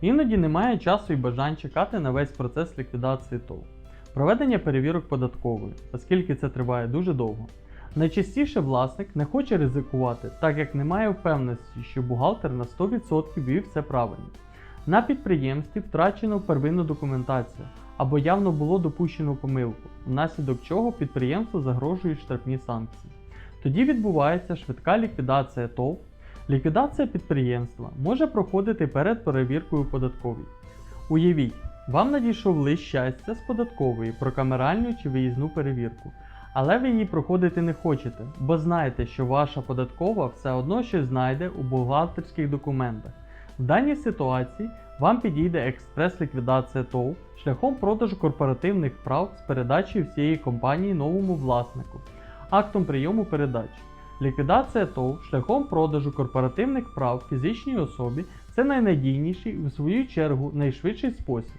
Іноді немає часу і бажань чекати на весь процес ліквідації ТОВ. Проведення перевірок податкової, оскільки це триває дуже довго. Найчастіше власник не хоче ризикувати, так як не має впевненості, що бухгалтер на 100% вів все правильно. На підприємстві втрачено первинну документацію або явно було допущено помилку, внаслідок чого підприємству загрожують штрафні санкції. Тоді відбувається швидка ліквідація ТОВ. Ліквідація підприємства може проходити перед перевіркою податковій. Уявіть, вам надійшов лист щастя з податкової про камеральну чи виїзну перевірку, але ви її проходити не хочете, бо знаєте, що ваша податкова все одно щось знайде у бухгалтерських документах. В даній ситуації вам підійде експрес-ліквідація ТОВ шляхом продажу корпоративних прав з передачі всієї компанії новому власнику, актом прийому передачі. Ліквідація ТОВ шляхом продажу корпоративних прав фізичній особі це найнадійніший і в свою чергу найшвидший спосіб.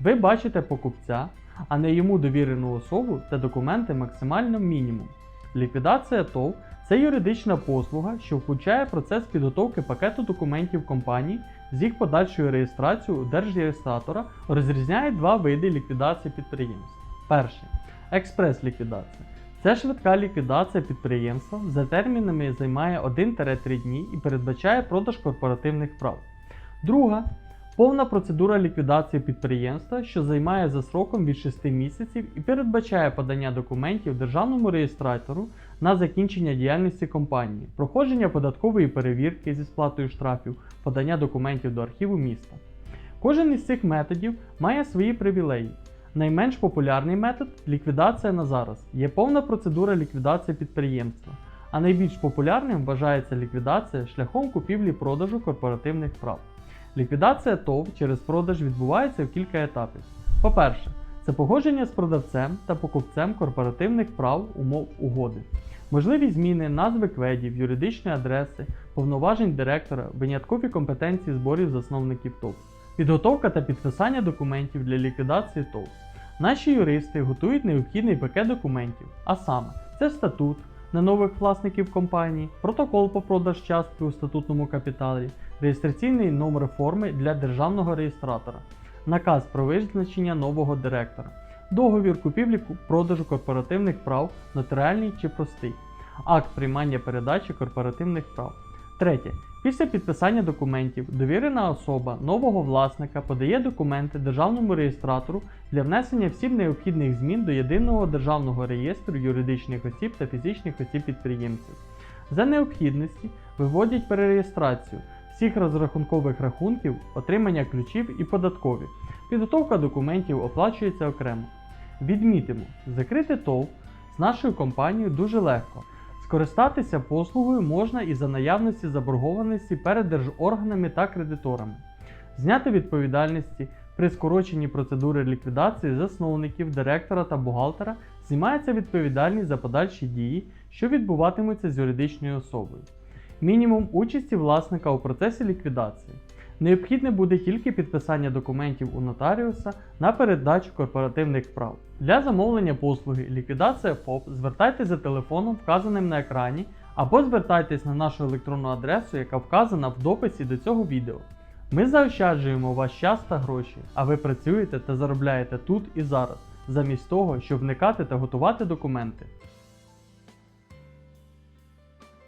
Ви бачите покупця, а не йому довірену особу та документи максимально мінімум. Ліквідація ТОВ це юридична послуга, що включає процес підготовки пакету документів компанії з їх подальшою реєстрацією у держреєстратора, розрізняє два види ліквідації підприємств. Перший експрес-ліквідація. Це швидка ліквідація підприємства за термінами займає 1-3 дні і передбачає продаж корпоративних прав. Друга повна процедура ліквідації підприємства, що займає за сроком від 6 місяців і передбачає подання документів державному реєстратору на закінчення діяльності компанії, проходження податкової перевірки зі сплатою штрафів, подання документів до архіву міста. Кожен із цих методів має свої привілеї. Найменш популярний метод ліквідація на зараз є повна процедура ліквідації підприємства, а найбільш популярним вважається ліквідація шляхом купівлі-продажу корпоративних прав. Ліквідація ТОВ через продаж відбувається в кілька етапів. По-перше, це погодження з продавцем та покупцем корпоративних прав умов угоди, можливі зміни назви кведів, юридичної адреси, повноважень директора, виняткові компетенції зборів засновників ТОВ. Підготовка та підписання документів для ліквідації ТОВ. Наші юристи готують необхідний пакет документів, а саме це статут на нових власників компанії, протокол по продаж частки у статутному капіталі, реєстраційний номер форми для державного реєстратора, наказ про визначення нового директора, договір купівлі-продажу корпоративних прав, нотаріальний чи простий, акт приймання передачі корпоративних прав. Третє. Після підписання документів довірена особа нового власника подає документи державному реєстратору для внесення всіх необхідних змін до єдиного державного реєстру юридичних осіб та фізичних осіб підприємців. За необхідності виводять перереєстрацію всіх розрахункових рахунків, отримання ключів і податкові. Підготовка документів оплачується окремо. Відмітимо, закрити ТОВ з нашою компанією дуже легко. Скористатися послугою можна і за наявності заборгованості перед держорганами та кредиторами. Зняти відповідальності при скороченні процедури ліквідації засновників, директора та бухгалтера знімається відповідальність за подальші дії, що відбуватимуться з юридичною особою. Мінімум участі власника у процесі ліквідації. Необхідне буде тільки підписання документів у нотаріуса на передачу корпоративних прав. Для замовлення послуги ліквідація ФОП звертайтеся за телефоном, вказаним на екрані, або звертайтесь на нашу електронну адресу, яка вказана в дописі до цього відео. Ми заощаджуємо ваш час та гроші, а ви працюєте та заробляєте тут і зараз, замість того, щоб вникати та готувати документи.